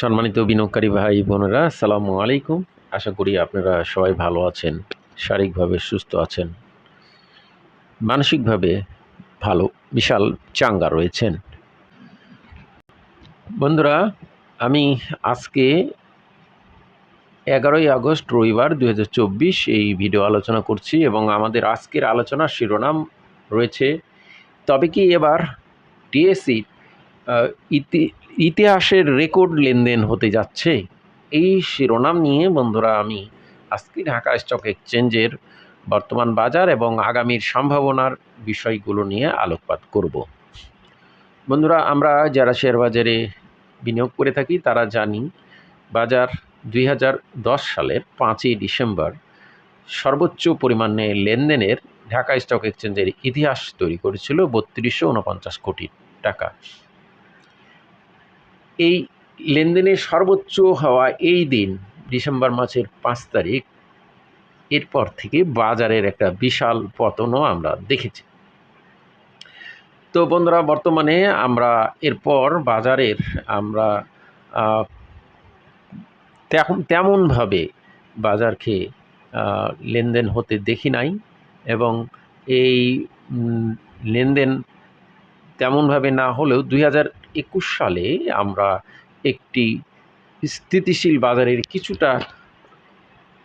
সম্মানিত বিনিয়োগকারী ভাই বোনেরা, আসসালামু আলাইকুম। আশা করি আপনারা সবাই ভালো আছেন, শারীরিকভাবে সুস্থ আছেন, মানসিকভাবে ভালো, বিশাল চাঙ্গা রয়েছেন। বন্ধুরা, আমি আজকে এগারোই আগস্ট, রবিবার দু হাজার চব্বিশ এই ভিডিও আলোচনা করছি এবং আমাদের আজকের আলোচনার শিরোনাম রয়েছে, তবে কি এবার টিএসসি ইতি ইতিহাসের রেকর্ড লেনদেন হতে যাচ্ছে। এই শিরোনাম নিয়ে বন্ধুরা আমি আজকে ঢাকা স্টক এক্সচেঞ্জের বর্তমান বাজার এবং আগামীর সম্ভাবনার বিষয়গুলো নিয়ে আলোকপাত করব। বন্ধুরা, আমরা যারা শেয়ার বাজারে বিনিয়োগ করে থাকি, তারা জানি বাজার দুই হাজার দশ সালের পাঁচই ডিসেম্বর সর্বোচ্চ পরিমাণে লেনদেনের ঢাকা স্টক এক্সচেঞ্জের ইতিহাস তৈরি করেছিল বত্রিশশো উনপঞ্চাশ কোটি টাকা। এই লেনদেনের সর্বোচ্চ হওয়া এই দিন, ডিসেম্বর মাসের পাঁচ তারিখ, এরপর থেকে বাজারের একটা বিশাল পতনও আমরা দেখেছি। তো বন্ধুরা, বর্তমানে আমরা এরপর বাজারের আমরা তেমন, তেমনভাবে বাজারকে লেনদেন হতে দেখি নাই এবং এই লেনদেন তেমনভাবে না হলেও দুই হাজার একুশ সালে আমরা একটি স্থিতিশীল বাজারের কিছুটা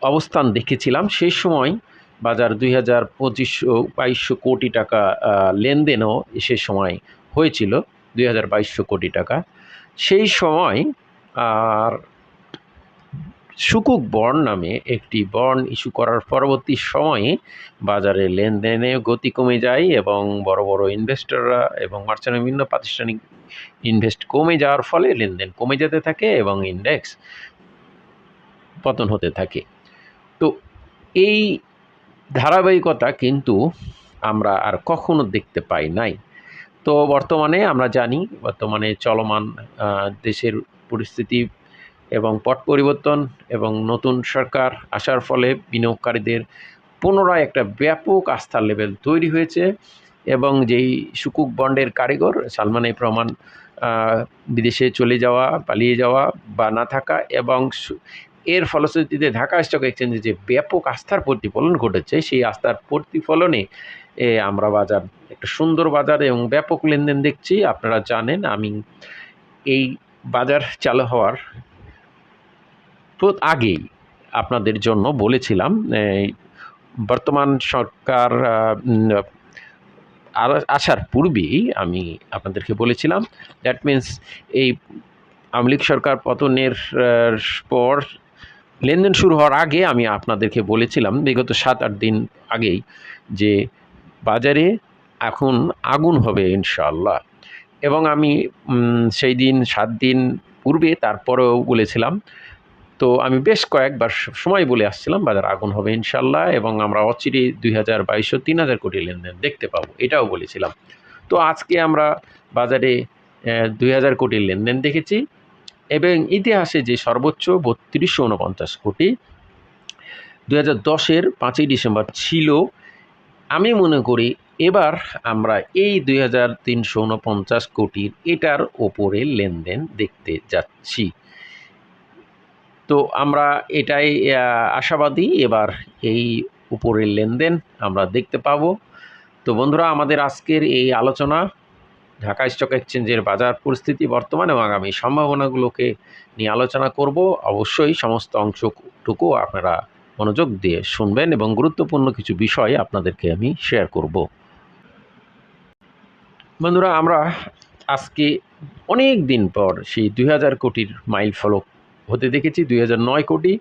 অবস্থান দেখেছিলাম। সেই সময় বাজার দুই হাজার পঁচিশশো বাইশশো কোটি টাকা লেনদেনও সে সময় হয়েছিল, দুই হাজার বাইশশো কোটি টাকা। সেই সময় আর সুকুক বন্ড নামে একটি বন্ড ইস্যু করার পরবর্তী সময়ে বাজারে লেনদেনে গতি কমে যায় এবং বড় বড় ইনভেস্টররা এবং মার্চেন্ট বিভিন্ন প্রাতিষ্ঠানিক ইনভেস্ট কমে যাওয়ার ফলে লেনদেন কমে যেতে থাকে এবং ইন্ডেক্স পতন হতে থাকে। তো এই ধারাবাহিকতা কিন্তু আমরা আর কখনো দেখতে পাই নাই। তো বর্তমানে আমরা জানি বর্তমানে চলমান দেশের পরিস্থিতি এবং পট পরিবর্তন এবং নতুন সরকার আসার ফলে বিনিয়োগকারীদের পুনরায় একটা ব্যাপক আস্থার লেভেল তৈরি হয়েছে এবং যেই সুকুক বন্ডের কারিগর সালমান এফ রহমান বিদেশে চলে যাওয়া, পালিয়ে যাওয়া বা না থাকা এবং এর ফলশ্রুতিতে ঢাকা স্টক এক্সচেঞ্জে যে ব্যাপক আস্থার প্রতিফলন ঘটেছে, সেই আস্থার প্রতিফলনে আমরা বাজার, একটা সুন্দর বাজার এবং ব্যাপক লেনদেন দেখছি। আপনারা জানেন আমি এই বাজার চালু হওয়ার আগেই আপনাদের জন্য বলেছিলাম বর্তমান সরকার আসার পূর্বেই আমি আপনাদেরকে বলেছিলাম দ্যাট মিন্স এই আমলিক সরকার পতনের পর লেনদেন শুরু হওয়ার আগে আমি আপনাদেরকে বলেছিলাম, বিগত সাত আট দিন আগেই যে বাজারে এখন আগুন হবে ইনশাল্লাহ এবং আমি সেই দিন, সাত দিন পূর্বে তারপরেও বলেছিলাম তো আমি বেশ কয়েকবার সময় বলে আসছিলাম, বাজার আগুন হবে ইনশাল্লাহ এবং আমরা অচিরে দুই হাজার বাইশশো তিন হাজার কোটি লেনদেন দেখতে পাবো, এটাও বলেছিলাম। তো আজকে আমরা বাজারে দুই হাজার কোটির লেনদেন দেখেছি এবং ইতিহাসে যে সর্বোচ্চ বত্রিশশো উনপঞ্চাশ কোটি দু হাজার দশের পাঁচই ডিসেম্বর ছিল, আমি মনে করি এবার আমরা এই দুই হাজার তিনশো উনপঞ্চাশ কোটির এটার ওপরে লেনদেন দেখতে যাচ্ছি। তো আমরা এটাই আশাবাদী। এবার এই উপরের লেনদেন আমরা দেখতে পাব। তো বন্ধুরা, আমাদের আজকের এই আলোচনা ঢাকা স্টক এক্সচেঞ্জের বাজার পরিস্থিতি, বর্তমান এবং আগামী সম্ভাবনাগুলোকে নিয়ে আলোচনা করব। অবশ্যই সমস্ত অংশটুকু আপনারা মনোযোগ দিয়ে শুনবেন এবং গুরুত্বপূর্ণ কিছু বিষয় আপনাদেরকে আমি শেয়ার করব। বন্ধুরা, আমরা আজকে অনেক দিন পর সেই দুই হাজার কোটির মাইল ফলক হতে দেখেছি দুই হাজার নয় কোটি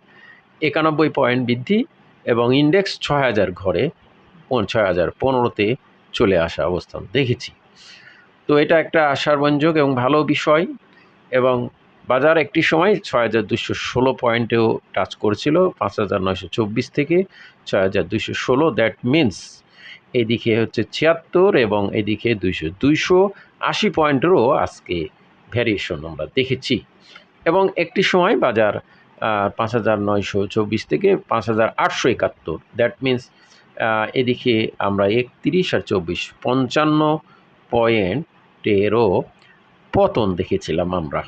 একানব্বই পয়েন্ট বৃদ্ধি এবং ইন্ডেক্স ছয় হাজার ঘরে ছয় হাজার পনেরোতে চলে আসা অবস্থান দেখেছি। তো এটা একটা আশারবঞ্জক এবং ভালো বিষয় এবং বাজার একটি সময় ছয় হাজার দুশো ষোলো পয়েন্টেও টাচ করেছিল, পাঁচ হাজার নয়শো চব্বিশ থেকে ছয় হাজার দুশো ষোলো। দ্যাট মিন্স এদিকে হচ্ছে ছিয়াত্তর এবং এদিকে দুইশো দুইশো আশি পয়েন্টেরও আজকে ভ্যারিয়েশন আমরা দেখেছি। এবং একটি সময় বাজার পাঁচ হাজার নয়শো চব্বিশ থেকে পাঁচ হাজার আটশো একাত্তর। দ্যাট মিন্স এদিকে আমরা একত্রিশ আর চব্বিশ, পঞ্চান্ন পয়েন্টেরও পতন দেখেছিলাম আমরা।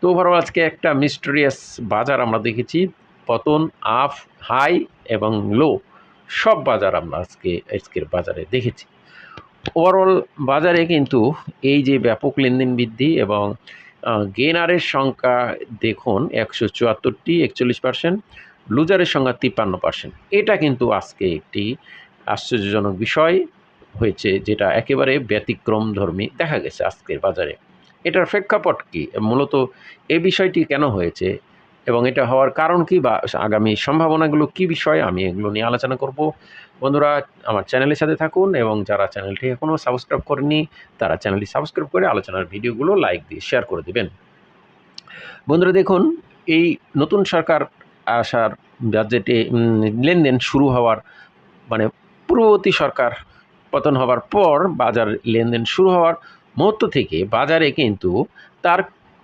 তো ওভারঅল আজকে একটা মিস্টেরিয়াস বাজার আমরা দেখেছি, পতন আপ হাই এবং লো সব বাজার আমরা আজকে, আজকের বাজারে দেখেছি। ওভারঅল বাজারে কিন্তু এই যে ব্যাপক লেনদেন বৃদ্ধি এবং গেনারের সংখ্যা দেখুন, একশো চুয়াত্তরটি, একচল্লিশ পার্সেন্ট লুজারের সংখ্যা তিপ্পান্ন পার্সেন্ট এটা কিন্তু আজকে একটি আশ্চর্যজনক বিষয় হয়েছে, যেটা একেবারে ব্যতিক্রম ধর্মী দেখা গেছে আজকের বাজারে। এটার প্রেক্ষাপট কী? মূলত এ বিষয়টি কেন হয়েছে? এবং এটা হওয়ার কারণ কি বা আগামী সম্ভাবনাগুলো কি বিষয়, আমি এগুলো নিয়ে আলোচনা করব। বন্ধুরা, আমার চ্যানেলের সাথে থাকুন এবং যারা চ্যানেলটি এখনও সাবস্ক্রাইব করেনি তারা চ্যানেলটি সাবস্ক্রাইব করে আলোচনার ভিডিওগুলো লাইক দিয়ে শেয়ার করে দেবেন। বন্ধুরা, দেখুন, এই নতুন সরকার আসার বাজেটে লেনদেন শুরু হওয়ার মানে পূর্ববর্তী সরকার পতন হওয়ার পর বাজার লেনদেন শুরু হওয়ার মুহূর্ত থেকে বাজারে কিন্তু তার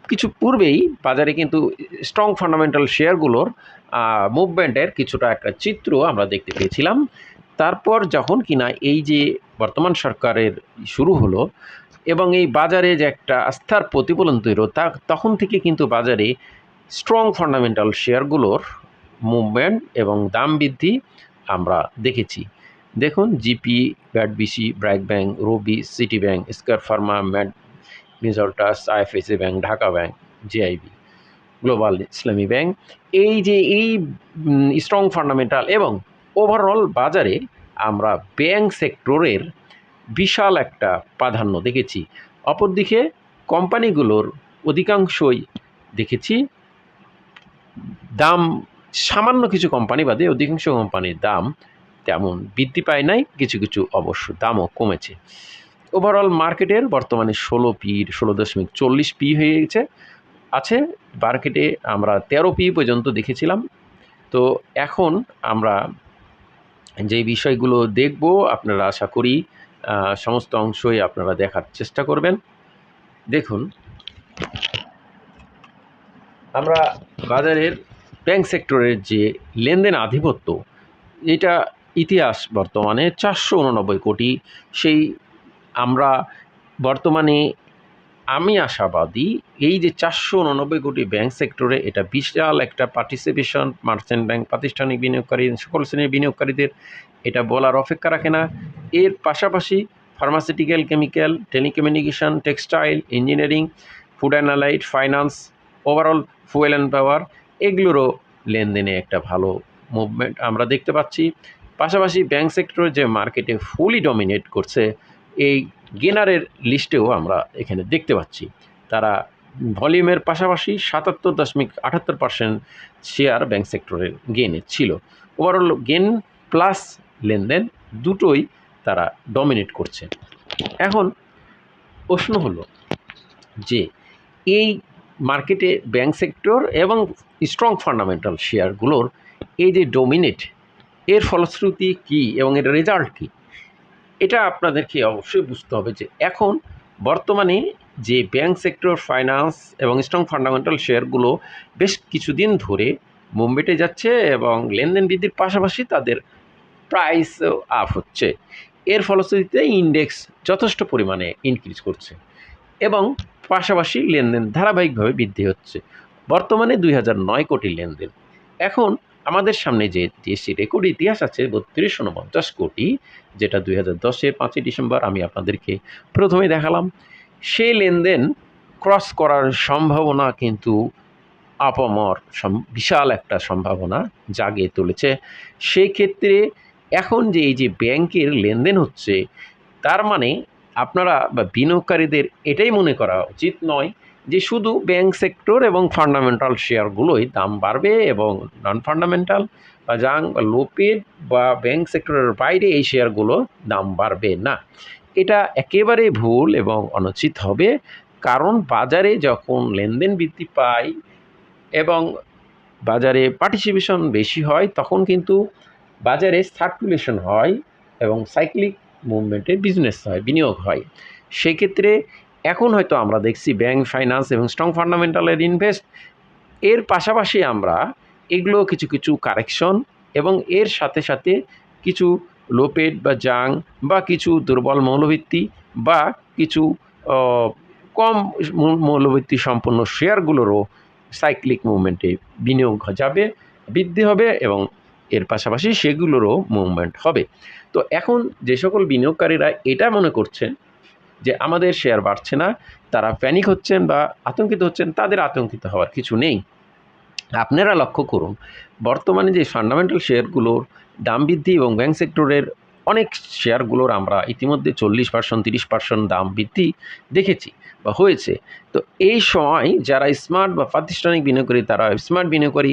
কিছু পূর্বেই বাজারে কিন্তু স্ট্রং ফান্ডামেন্টাল শেয়ারগুলোর মুভমেন্টের কিছুটা একটা চিত্র আমরা দেখতে পেয়েছিলাম। তারপর যখন কিনা এই যে বর্তমান সরকারের শুরু হলো এবং এই বাজারে যে একটা আস্থার প্রতিফলন তৈরি, তা তখন থেকে কিন্তু বাজারে স্ট্রং ফান্ডামেন্টাল শেয়ারগুলোর মুভমেন্ট এবং দাম বৃদ্ধি আমরা দেখেছি। দেখুন GP ব্যাডবিসি BRAC bank Robi city bank square pharma mad মিজলটাস আইএফএসি ব্যাংক ঢাকা ব্যাংক জেআইবি গ্লোবাল ইসলামী ব্যাংক এই যে এই স্ট্রং ফান্ডামেন্টাল এবং ওভারঅল বাজারে আমরা ব্যাংক সেক্টরের বিশাল একটা প্রাধান্য দেখেছি। অপরদিকে কোম্পানিগুলোর অধিকাংশই দেখেছি দাম, সামান্য কিছু কোম্পানি বাদে অধিকাংশ কোম্পানির দাম তেমন বৃদ্ধি পায় নাই, কিছু কিছু অবশ্য দামও কমেছে। ওভারঅল মার্কেটের বর্তমানে ষোলো পির ষোলো দশমিক চল্লিশ পি হয়ে গেছে। আছে মার্কেটে আমরা তেরো পি পর্যন্ত দেখেছিলাম। তো এখন আমরা যে বিষয়গুলো দেখব, আপনারা আশা করি সমস্ত অংশই আপনারা দেখার চেষ্টা করবেন। দেখুন, আমরা বাজারের ব্যাংক সেক্টরের যে লেনদেন আধিপত্য, এটা ইতিহাস বর্তমানে চারশো উননব্বই কোটি, সেই আমরা বর্তমানে আমি আশাবাদী এই যে চারশো উননব্বই কোটি ব্যাংক সেক্টরে এটা বিশাল একটা পার্টিসিপেশন মার্চেন্ট ব্যাংক প্রাতিষ্ঠানিক বিনিয়োগকারী, সকল শ্রেণির বিনিয়োগকারীদের এটা বলার অপেক্ষা রাখে না। এর পাশাপাশি pharmaceutical chemical telecommunication textile engineering food and finance overall fuel and power এগুলোরও লেনদেনে একটা ভালো মুভমেন্ট আমরা দেখতে পাচ্ছি। পাশাপাশি ব্যাংক সেক্টর যে মার্কেটে ফুলি ডমিনেট করছে এই গেনারের লিস্টেও আমরা এখানে দেখতে পাচ্ছি। তারা ভলিউমের পাশাপাশি সাতাত্তর দশমিক আটাত্তর পার্সেন্ট শেয়ার ব্যাংক সেক্টরের গেনে ছিল। ওভারঅল গেন প্লাস লেনদেন দুটোই তারা ডমিনেট করছে। এখন প্রশ্ন হলো যে এই মার্কেটে ব্যাংক সেক্টর এবং স্ট্রং ফান্ডামেন্টাল শেয়ারগুলোর এই যে ডোমিনেট এর ফলশ্রুতি কী এবং এর রেজাল্ট কী? এটা আপনাদেরকে অবশ্যই বুঝতে হবে যে এখন বর্তমানে যে ব্যাংক সেক্টর ফাইন্যান্স এবং স্ট্রং ফান্ডামেন্টাল শেয়ারগুলো বেশ কিছুদিন ধরে মুম্বেটে যাচ্ছে এবং লেনদেন বৃদ্ধির পাশাপাশি তাদের প্রাইস আপ হচ্ছে। এর ফলশ্রুতিতে ইন্ডেক্স যথেষ্ট পরিমাণে ইনক্রিজ করছে এবং পাশাপাশি লেনদেন ধারাবাহিকভাবে বৃদ্ধি হচ্ছে। বর্তমানে দুই হাজার নয় কোটি লেনদেন। এখন আমাদের সামনে যে জিএসসি রেকর্ড ইতিহাস আছে, বত্রিশ উনপঞ্চাশ কোটি, যেটা দুই হাজার দশের পাঁচই ডিসেম্বর আমি আপনাদেরকে প্রথমে দেখালাম। সেই লেনদেন ক্রস করার সম্ভাবনা কিন্তু আপামর বিশাল একটা সম্ভাবনা জাগিয়ে তুলেছে। সেই ক্ষেত্রে এখন যে এই যে ব্যাংকের লেনদেন হচ্ছে, তার মানে আপনারা বা বিনিয়োগকারীদের এটাই মনে করা উচিত নয় যে শুধু ব্যাংক সেক্টর এবং ফান্ডামেন্টাল শেয়ারগুলোই দাম বাড়বে এবং নন ফান্ডামেন্টাল বা জাং বা লোপেড বা ব্যাংক সেক্টরের বাইরে এই শেয়ারগুলো দাম বাড়বে না। এটা একেবারে ভুল এবং অনুচিত হবে, কারণ বাজারে যখন লেনদেন বৃদ্ধি পায় এবং বাজারে পার্টিসিপেশন বেশি হয়, তখন কিন্তু বাজারে সার্কুলেশন হয় এবং সাইক্লিক মুভমেন্টের বিজনেস হয়, বিনিয়োগ হয়। সেক্ষেত্রে এখন হয়তো আমরা দেখছি ব্যাংক ফাইন্যান্স এবং স্ট্রং ফান্ডামেন্টালের ইনভেস্ট এর পাশাপাশি আমরা এগুলো কিছু কিছু কারেকশন এবং এর সাথে সাথে কিছু লোপেড বা জাং বা কিছু দুর্বল মৌলভিত্তি বা কিছু কম মূল- মূল্যবৃত্তি সম্পন্ন শেয়ারগুলোরও সাইক্লিক মুভমেন্টে বিনিয়োগ যাবে, বৃদ্ধি হবে এবং এর পাশাপাশি সেগুলোরও মুভমেন্ট হবে। তো এখন যে সকল বিনিয়োগকারীরা এটা মনে করছেন যে আমাদের শেয়ার বাড়ছে না, তারা প্যানিক হচ্ছেন বা আতঙ্কিত হচ্ছেন, তাদের আতঙ্কিত হওয়ার কিছু নেই। আপনারা লক্ষ্য করুন, বর্তমানে যে ফান্ডামেন্টাল শেয়ারগুলোর দাম বৃদ্ধি এবং ব্যাংক সেক্টরের অনেক শেয়ারগুলোর আমরা ইতিমধ্যে চল্লিশ পার্সেন্ট তিরিশ পার্সেন্ট দাম বৃদ্ধি দেখেছি বা হয়েছে। তো এই সময় যারা স্মার্ট বা প্রাতিষ্ঠানিক বিনিয়োগকারী তারা স্মার্ট বিনিয়োগকারী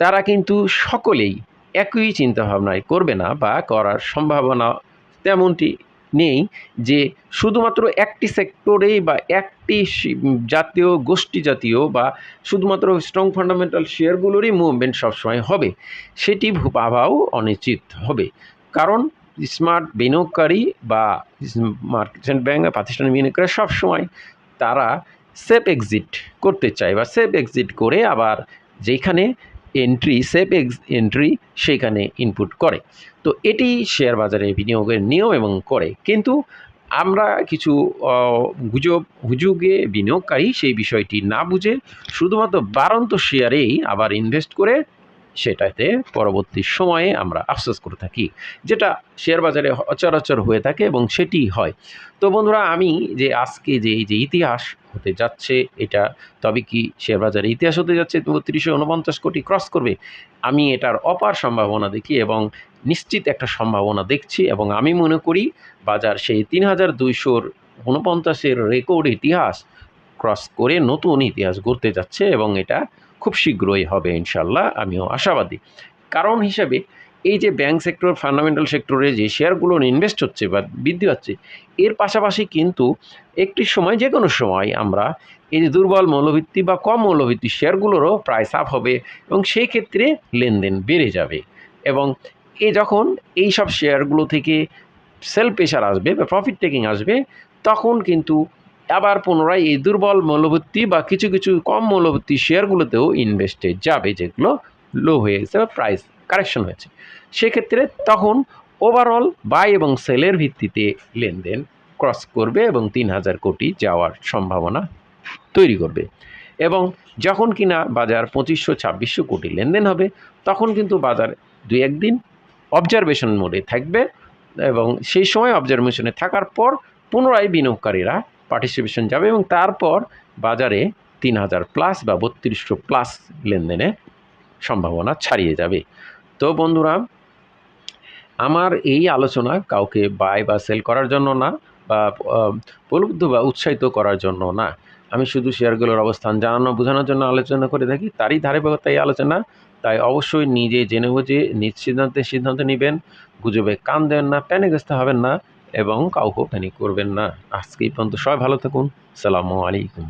তারা কিন্তু সকলেই একই চিন্তাভাবনায় করবে না বা করার সম্ভাবনা তেমনটি নেই যে শুধুমাত্র একটি সেক্টরেই বা একটি জাতীয় গোষ্ঠী জাতীয় বা শুধুমাত্র স্ট্রং ফান্ডামেন্টাল শেয়ারগুলোরই মুভমেন্ট সবসময় হবে, সেটি ভাবাও অনিশ্চিত হবে। কারণ স্মার্ট বিনিয়োগকারী বা মার্কেট ব্যাংক বা প্রাতিষ্ঠানিক বিনিয়োগকারী সবসময় তারা সেফ এক্সিট করতে চায় বা সেফ এক্সিট করে আবার যেখানে এন্ট্রি সেফ এক্স এন্ট্রি সেখানে ইনপুট করে। তো এটি শেয়ার বাজারে বিনিয়োগের নিয়ম এবং করে। কিন্তু আমরা কিছু গুজব, হুজুগে বিনিয়োগকারী সেই বিষয়টি না বুঝে শুধুমাত্র বারন্ত শেয়ারেই আবার ইনভেস্ট করে সেটাতে পরবর্তী সময়ে আমরা আফসোস করে থাকি, যেটা শেয়ার বাজারে অচরাচর হয়ে থাকে এবং সেটি হয়। তো বন্ধুরা, আমি যে আজকে যে, এই যে ইতিহাস হতে যাচ্ছে, এটা তবে কি শেয়ার বাজারে ইতিহাস হতে যাচ্ছে? বত্রিশশো উনপঞ্চাশ কোটি ক্রস করবে। আমি এটার অপার সম্ভাবনা দেখি এবং নিশ্চিত একটা সম্ভাবনা দেখছি এবং আমি মনে করি বাজার সেই তিন হাজার দুইশোর উনপঞ্চাশের রেকর্ড ইতিহাস ক্রস করে নতুন ইতিহাস গড়তে যাচ্ছে এবং এটা খুব শীঘ্রই হবে ইনশাল্লাহ, আমিও আশাবাদী। কারণ হিসাবে এই যে ব্যাংক সেক্টর ফান্ডামেন্টাল সেক্টরে যে শেয়ারগুলো ইনভেস্ট হচ্ছে বা বৃদ্ধি হচ্ছে এর পাশাপাশি কিন্তু একটি সময় যে কোনো সময় আমরা এই যে দুর্বল মৌলভিত্তি বা কম মৌলভিত্তি শেয়ারগুলোরও প্রাইস আপ হবে এবং সেই ক্ষেত্রে লেনদেন বেড়ে যাবে এবং এ যখন এই সব শেয়ারগুলো থেকে সেল প্রেশার আসবে বা প্রফিট টেকিং আসবে, তখন কিন্তু আবার পুনরায় এই দুর্বল মূল্যবৃত্তি বা কিছু কিছু কম মূল্যবৃত্তি শেয়ারগুলোতেও ইনভেস্টে যাবে, যেগুলো লো হয়ে গেছে বা প্রাইস কারেকশন হয়েছে। সেক্ষেত্রে তখন ওভারঅল বাই এবং সেলের ভিত্তিতে লেনদেন ক্রস করবে এবং তিন হাজার কোটি যাওয়ার সম্ভাবনা তৈরি করবে। এবং যখন কিনা বাজার পঁচিশশো, ছাব্বিশশো কোটি লেনদেন হবে, তখন কিন্তু বাজার দুই একদিন অবজারভেশন মোডে থাকবে এবং সেই সময় অবজারভেশনে থাকার পর পুনরায় বিনিয়োগকারীরা পার্টিসিপেশন যাবে এবং তারপর বাজারে তিন হাজার প্লাস বা বত্রিশশো প্লাস লেনদেনের সম্ভাবনা ছাড়িয়ে যাবে। তো বন্ধুরা, আমার এই আলোচনা কাউকে বাই বা সেল করার জন্য না বা প্রলুব্ধ বা উৎসাহিত করার জন্য না। আমি শুধু শেয়ারগুলোর অবস্থান জানানো, বোঝানোর জন্য আলোচনা করে থাকি। তারই ধারাবাহিকতা এই আলোচনা। তাই অবশ্যই নিজে জেনে বুঝে নিজ সিদ্ধান্তে সিদ্ধান্ত নেবেন। গুজবে কান দেবেন না প্যানিগ্রস্ত হবেন না এবং কাউকেও প্যানিক করবেন না। আজকে পর্যন্ত সবাই ভালো থাকুন। সালামু আলাইকুম।